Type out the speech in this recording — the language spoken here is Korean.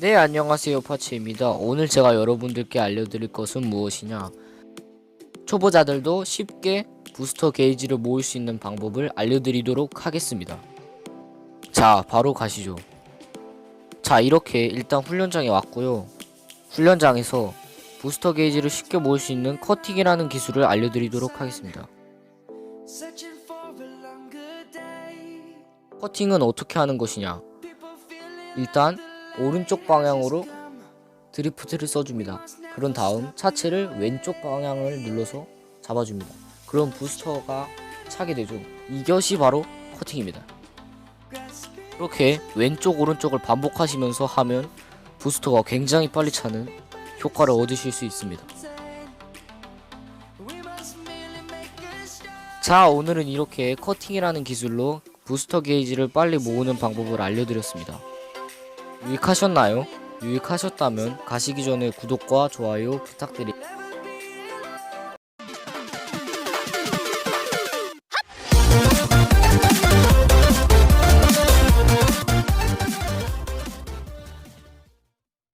네 안녕하세요 파치입니다. 오늘 제가 여러분들께 알려드릴 것은 무엇이냐? 초보자들도 쉽게 부스터 게이지를 모을 수 있는 방법을 알려드리도록 하겠습니다. 자 바로 가시죠. 자 이렇게 일단 훈련장에 왔고요. 훈련장에서 부스터 게이지를 쉽게 모을 수 있는 커팅이라는 기술을 알려드리도록 하겠습니다 커팅은 어떻게 하는 것이냐 일단 오른쪽 방향으로 드리프트를 써줍니다. 그런 다음 차체를 왼쪽 방향을 눌러서 잡아줍니다. 그럼 부스터가 차게 되죠. 이것이 바로 커팅입니다. 이렇게 왼쪽 오른쪽을 반복하시면서 하면 부스터가 굉장히 빨리 차는 효과를 얻으실 수 있습니다. 자 오늘은 이렇게 커팅이라는 기술로 부스터 게이지를 빨리 모으는 방법을 알려드렸습니다. 유익하셨나요? 유익하셨다면 가시기 전에 구독과 좋아요 부탁드립니다.